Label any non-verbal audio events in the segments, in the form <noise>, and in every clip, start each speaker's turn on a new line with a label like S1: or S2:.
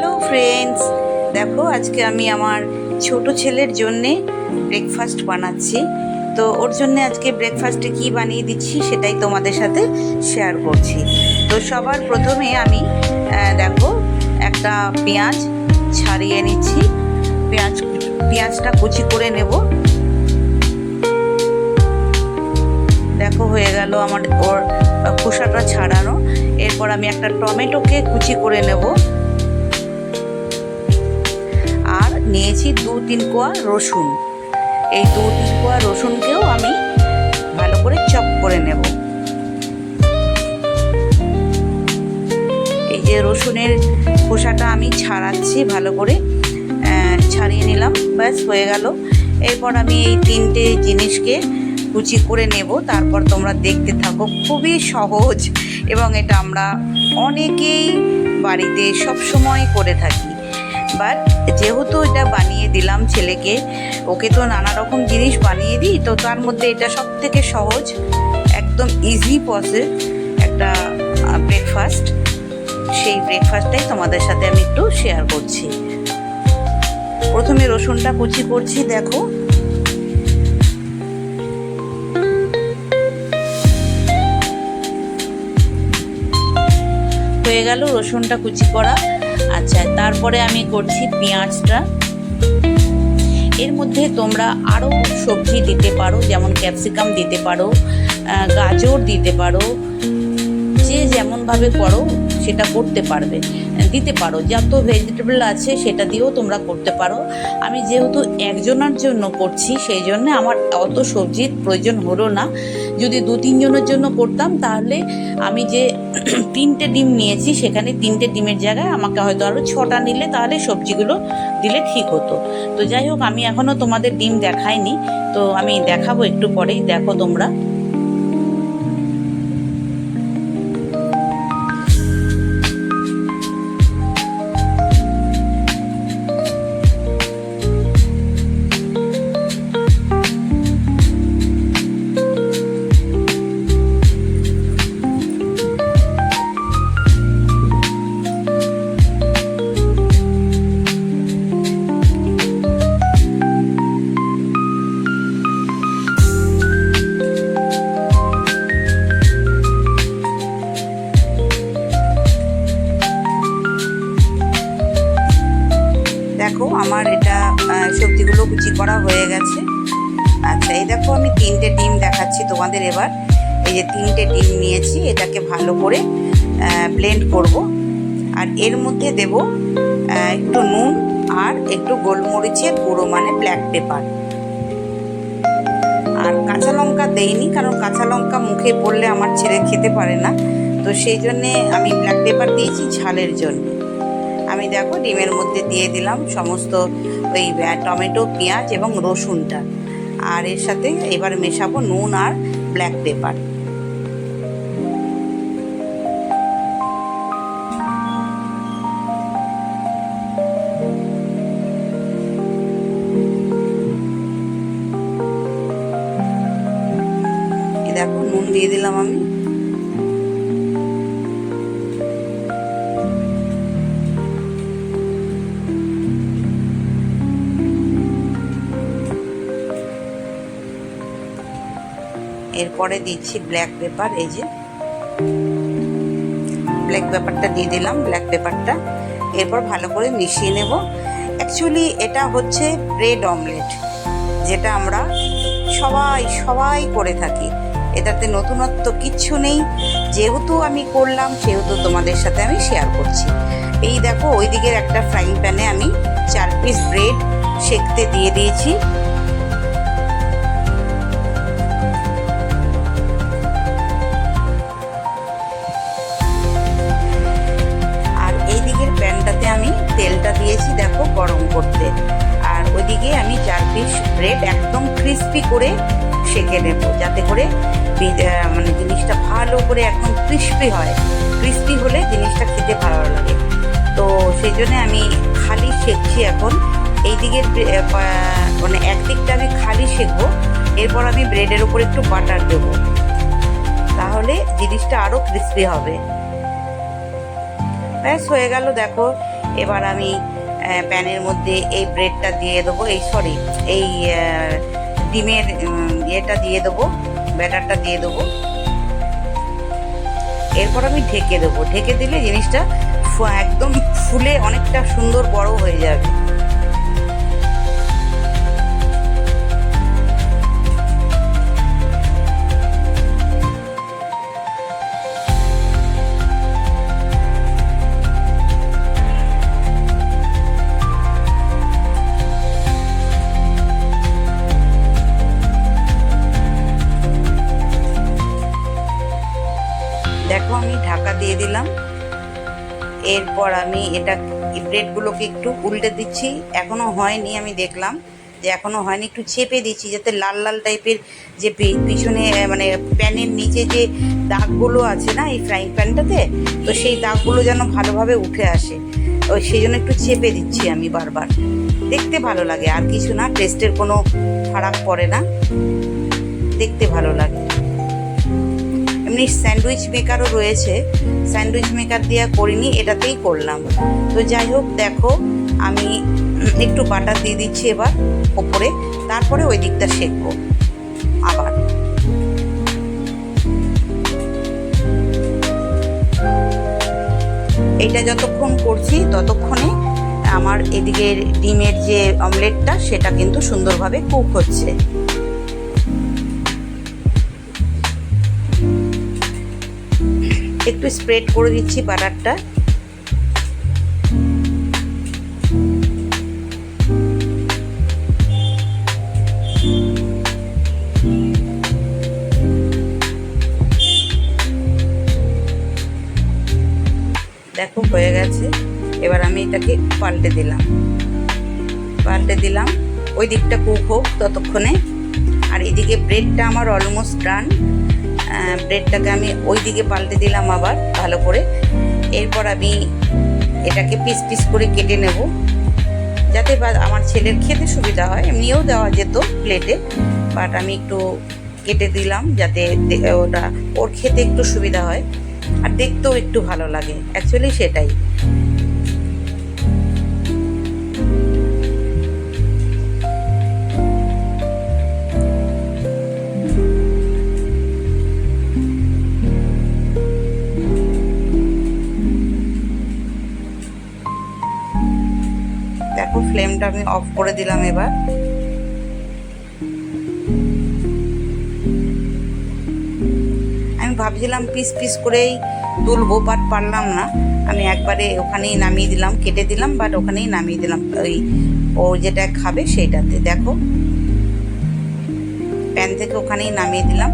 S1: Hello friends দেখো, আজকে আমি আমার ছোট ছেলের জন্যে ব্রেকফাস্ট বানাচ্ছি। তো ওর জন্য আজকে ব্রেকফাস্টে কি বানিয়ে দিচ্ছি সেটাই তোমাদের সাথে শেয়ার করছি। তো সবার প্রথমে আমি দেখো, একটা পেঁয়াজ ছাড়িয়ে নিচ্ছি। পেঁয়াজ, পেঁয়াজটা কুচি করে নেব। দেখো, হয়ে গেল আমার ওর খোসাটা ছাড়ানো। এরপর আমি একটা টমেটোকে কুচি করে নেব। নিয়েছি দু তিন কোয়া রসুন। এই দু তিন কোয়া রসুনকেও আমি ভালো করে চপ করে নেব। এই যে রসুনের খোসাটা আমি ছাড়াচ্ছি ভালো করে ছাড়িয়ে নিলাম, ব্যাস হয়ে গেল। এরপর আমি এই তিনটে জিনিসকে কুচি করে নেব, তারপর তোমরা দেখতে থাকো। খুবই সহজ এবং এটা আমরা অনেকেই বাড়িতে সব সময় করে থাকি। বাট যেহেতু এটা বানিয়ে দিলাম ছেলেকে, ওকে তো নানা রকম জিনিস বানিয়ে দিই, তো তার মধ্যে এটা সব থেকে সহজ, একদম ইজি প্রসেস একটা ব্রেকফাস্ট সেই ব্রেকফাস্টটাই তোমাদের সাথে আমি একটু শেয়ার করছি। প্রথমে রসুনটা কুচি করছি, দেখো। হয়ে গেল রসুনটা কুচি করা। আচ্ছা তারপরে আমি করছি পেঁয়াজটা। এর মধ্যে তোমরা আরও সবজি দিতে পারো, যেমন ক্যাপসিকাম দিতে পারো গাজর দিতে পারো, যে যেমনভাবে করো সেটা করতে পারবে, দিতে পারো। যত ভেজিটেবল আছে সেটা দিয়েও তোমরা করতে পারো। আমি যেহেতু একজনের জন্য করছি, সেই জন্য আমার অত সবজির প্রয়োজন হলো না। যদি দু তিনজনের জন্য করতাম, তাহলে আমি যে <clears throat> তিনটে ডিম নিয়েছি, সেখানে তিনটে ডিমের জায়গায় আমাকে হয়তো আরও ছটা নিলে তাহলে সবজিগুলো দিলে ঠিক হতো। তো যাই হোক, আমি এখনও তোমাদের ডিম দেখাইনি, তো আমি দেখাবো একটু পরেই। দেখো তোমরা। দেখো, আমার এটা সবজিগুলো কুচি করা হয়ে গেছে। আচ্ছা এই দেখো, আমি তিনটে ডিম দেখাচ্ছি তোমাদের এবার। এই যে তিনটে ডিম নিয়েছি, এটাকে ভালো করে ব্লেন্ড করব। আর এর মধ্যে দেব একটু নুন আর একটু গোলমরিচের গুঁড়ো মানে ব্ল্যাক পেপার আর কাঁচা লঙ্কা দেইনি, কারণ কাঁচা লঙ্কা মুখে পড়লে আমার ছেলে খেতে পারে না। তো সেই জন্যে আমি ব্ল্যাক পেপার দিয়েছি ঝালের জন্য। আমি দেখো ডিমের মধ্যে দিয়ে দিলাম সমস্ত ওই টমেটো, পেঁয়াজ এবং রসুনটা। আর এর সাথে এবার মেশাবো নুন আর ব্ল্যাক পেপার। দেখো নুন দিয়ে দিলাম আমি। এরপরে দিচ্ছি ব্ল্যাক পেপার এই যে। ব্ল্যাক পেপারটা দিয়ে দিলাম ব্ল্যাক পেপারটা এরপর ভালো করে মিশিয়ে নেব। অ্যাকচুয়ালি এটা হচ্ছে ব্রেড অমলেট যেটা আমরা সবাই সবাই করে থাকি। এটাতে নতুনত্ব কিচ্ছু নেই। যেহেতু আমি করলাম, সেহেতু তোমাদের সাথে আমি শেয়ার করছি। এই দেখো, ওই দিকের একটা ফ্রাইং প্যানে আমি চার পিস ব্রেড সেকতে দিয়ে দিয়েছি। তেলটা দিয়েছি, দেখো গরম করতে। আর ওইদিকে আমি চার পিস ব্রেড একদম ক্রিস্পি করে সেকে নেব, যাতে করে মানে জিনিসটা ভালো করে একদম ক্রিস্পি হয়। ক্রিস্পি হলে জিনিসটা খেতে ভালো লাগে। তো সেই জন্য আমি খালি সেকছি এখন। এই পা- মানে একদিকটা আমি খালি সেকবো, এরপর আমি ব্রেডের উপর একটু বাটার দেবো। তাহলে জিনিসটা আরও ক্রিস্পি হবে। ব্যাস, হয়ে গেল, দেখো। এবার আমি প্যানের মধ্যে এই ব্রেডটা দিয়ে দেবো। এই সরি এই ডিমের ইয়েটা দিয়ে দেবো, ব্যাটারটা দিয়ে দেবো। এরপর আমি ঢেকে দেবো। ঢেকে দিলে জিনিসটা একদম ফুলে অনেকটা সুন্দর বড় হয়ে যাবে। দিলাম। এরপর আমি এটা ব্রেডগুলোকে একটু উল্টে দিচ্ছি। এখনও হয়নি, আমি দেখলাম যে এখনও হয়নি। একটু চেপে দিচ্ছি যাতে লাল লাল টাইপের যে পিছনে মানে প্যানের নিচে যে দাগগুলো আছে না, এই ফ্রাইং প্যানটাতে, তো সেই দাগগুলো যেন ভালোভাবে উঠে আসে। ওই সেই জন্য একটু চেপে দিচ্ছি আমি বারবার। দেখতে ভালো লাগে, আর কিছু না, টেস্টের কোনো ফারাক পড়ে না। দেখতে ভালো লাগে। এমনি স্যান্ডউইচ মেকারও রয়েছে। স্যান্ডউইচ মেকার দিয়ে করিনি, এটাতেই করলাম। তো যাই হোক, দেখো, আমি একটু বাটার দিয়ে দিচ্ছি এবার ওপরে, তারপরে ওই দিকটা সেঁকবো আবার। এটা যতক্ষণ করছি, ততক্ষণে আমার এদিকের ডিমের যে অমলেটটা সেটা কিন্তু সুন্দরভাবে কুক হচ্ছে। একটু স্প্রেড করে দিচ্ছি বাটারটা দেখো, হয়ে গেছে। এবার আমি এটাকে পাল্টে দিলাম। পাল্টে দিলাম। ওই দিকটা কুক হোক ততক্ষণে। আর এদিকে ব্রেডটা আমার অলমোস্ট ডান ব্রেডটাকে আমি ওই দিকে পাল্টে দিলাম আবার ভালো করে। এরপর আমি এটাকে পিস পিস করে কেটে নেব। যাতে আমার ছেলের খেতে সুবিধা হয়, এমনিও দেওয়া যেত প্লেটে বাট আমি একটু কেটে দিলাম যাতে ওটা, ওর খেতে একটু সুবিধা হয়, আর দেখতেও একটু ভালো লাগে। অ্যাকচুয়ালি সেটাই। ফ্লেমটা আমি অফ করে দিলাম এবার। আমি ভাবছিলাম পিস পিস করেই তুলবো বাট পারলাম না। আমি একবারে ওখানেই নামিয়ে দিলাম, কেটে দিলাম বাট ওখানেই নামিয়ে দিলাম। ওই ও যেটা খাবে সেইটাতে দেখো প্যান থেকে ওখানেই নামিয়ে দিলাম।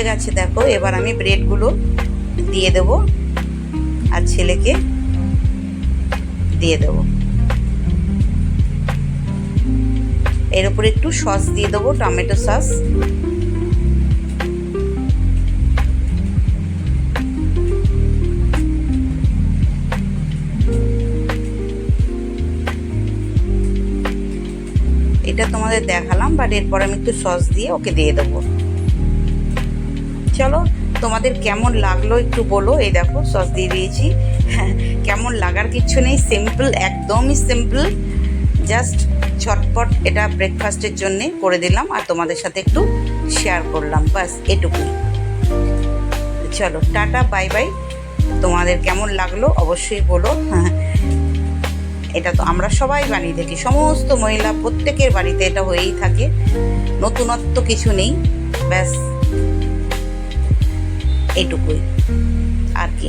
S1: হয়ে গেছে, দেখো। এবার আমি ব্রেডগুলো দিয়ে দেবো আর ছেলেকে দিয়ে দেবো। এর উপরে একটু সস দিয়ে দেবো, টমেটো সস। এটা তোমাদের দেখালাম বাট এরপর আমি একটু সস দিয়ে ওকে দিয়ে দেবো। চলো, তোমাদের কেমন লাগল একটু বলো? এই দেখো, সস দিয়ে দিয়েছি। <laughs> কেমন লাগার কিচ্ছু নেই সিম্পল একদমই সিম্পল জাস্ট ছটপট এটা ব্রেকফাস্টের জন্যে করে দিলাম আর তোমাদের সাথে একটু শেয়ার করলাম, বাস এটুকুই। চলো, টাটা বাই বাই তোমাদের কেমন লাগল অবশ্যই বলো। <laughs> এটা তো আমরা সবাই বানিয়ে থাকি, সমস্ত মহিলা প্রত্যেকের বাড়িতে এটা হয়েই থাকে। নতুনত্ব কিছু নেই, ব্যাস। এইটুকুই আর কি?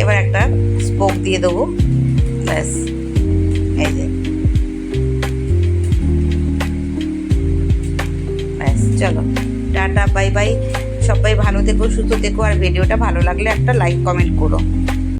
S1: এবার একটা স্পোক দিয়ে দেবো। ব্যাস। এই যে। ব্যাস, চলো। Tata, bye bye. সবাই ভালো থেকো, সুস্থ থেকো। আর ভিডিওটা ভালো লাগলে একটা লাইক কমেন্ট করো।